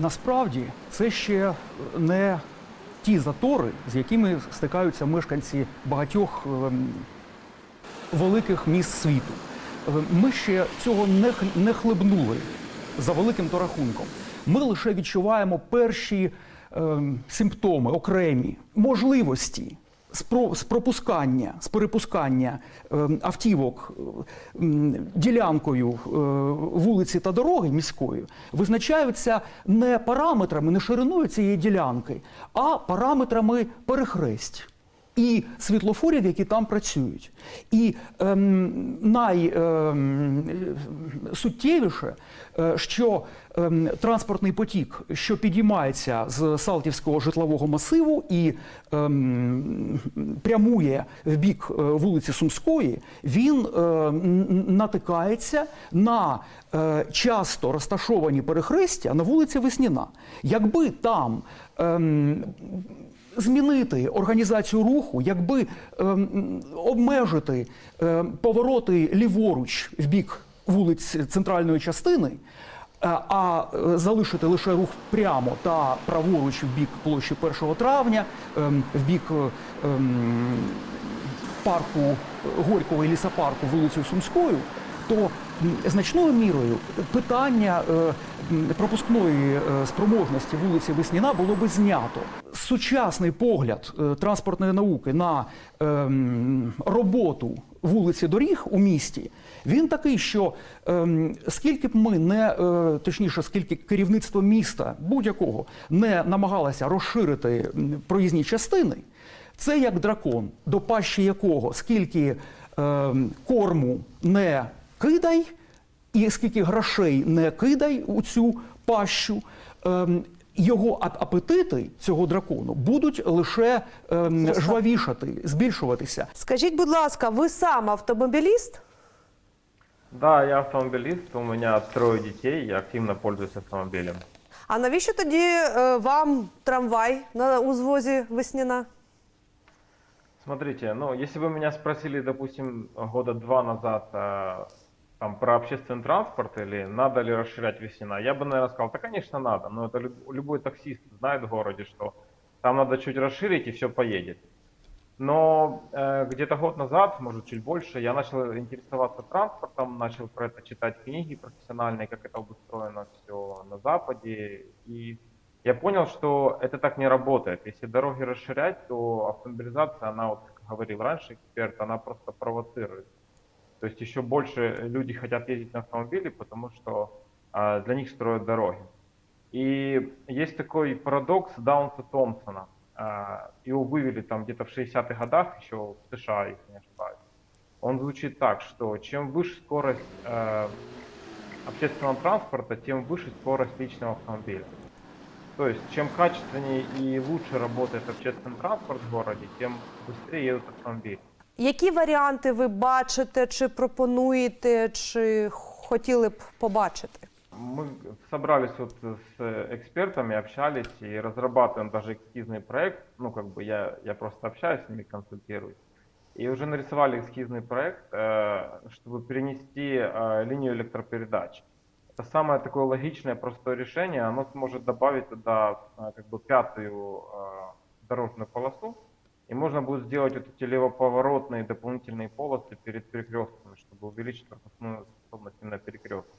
Насправді це ще не ті затори, з якими стикаються мешканці багатьох ем, великих міст світу. Е, Ми ще цього не хлебнули за великим то рахунком. Ми лише відчуваємо перші ем, симптоми, окремі можливості з, пропускання, з перепускання ем, автівок е, ділянкою е, вулиці та дороги міської визначаються не параметрами, не шириною цієї ділянки, а параметрами перехресть і світлофорів, які там працюють. І ем, найсуттєвіше, е, що ем, транспортний потік, що підіймається з Салтівського житлового масиву і ем, прямує в бік е, вулиці Сумської, він е, натикається на е, часто розташовані перехрестя на вулиці Весняна. Якби там ем, змінити організацію руху, якби ем, обмежити ем, повороти ліворуч в бік вулиць центральної частини, е, а е, залишити лише рух прямо та праворуч в бік площі 1 травня, ем, в бік е, ем, парку Горького і лісопарку вулицею Сумською, то значною мірою питання е, пропускної е, спроможності вулиці Весняна було би знято. Сучасний погляд е, транспортної науки на роботу вулиці доріг у місті, він такий, що скільки б ми не точніше, скільки керівництво міста будь-якого не намагалося розширити проїзні частини. Це як дракон, до пащі якого скільки е, корму не кидай, і скільки грошей не кидай у цю пащу, е, його апетити цього дракону будуть лише е, жвавішати, збільшуватися. Скажіть, будь ласка, ви сам автомобіліст? Да, я автомобилист, у меня трое детей, я активно пользуюсь автомобилем. А навіщо тоді е, вам трамвай на узвозі Весняна? Смотрите, ну, если бы меня спросили, допустим, года два назад э, там, про общественный транспорт или надо ли расширять Весена, я бы, наверное, сказал, да, конечно, надо, но это люб- любой таксист знает в городе, что там надо чуть расширить и все поедет. Но э, где-то год назад, может чуть больше, я начал интересоваться транспортом, начал про это читать книги профессиональные, как это обустроено все на Западе. И я понял, что это так не работает. Если дороги расширять, то автомобилизация, она, вот, как говорил раньше эксперт, она просто провоцирует. То есть еще больше люди хотят ездить на автомобиле, потому что а, для них строят дороги. И есть такой парадокс Даунса Томпсона. А, Его вывели там где-то в 60-х годах, еще в США, если не ошибаюсь. Он звучит так, что чем выше скорость э, общественного транспорта, тем выше скорость личного автомобиля. То есть, чем качественнее и лучше работает общественный транспорт в городе, тем быстрее едут автомобили. Які варіанти ви бачите, чи пропонуєте, чи хотіли б побачити? Мы собрались вот с экспертами, общались и разрабатываем даже эскизный проект. Ну, как бы я, я просто общаюсь с ними, консультируюсь. И уже нарисовали эскизный проект, э, чтобы перенести э, линию электропередач. Это самое такое логичное, простое решение. Оно сможет добавить туда э, как бы пятую э, дорожную полосу. И можно будет сделать вот эти левоповоротные дополнительные полосы перед перекрестками, чтобы увеличить пропускную способность на перекрестках.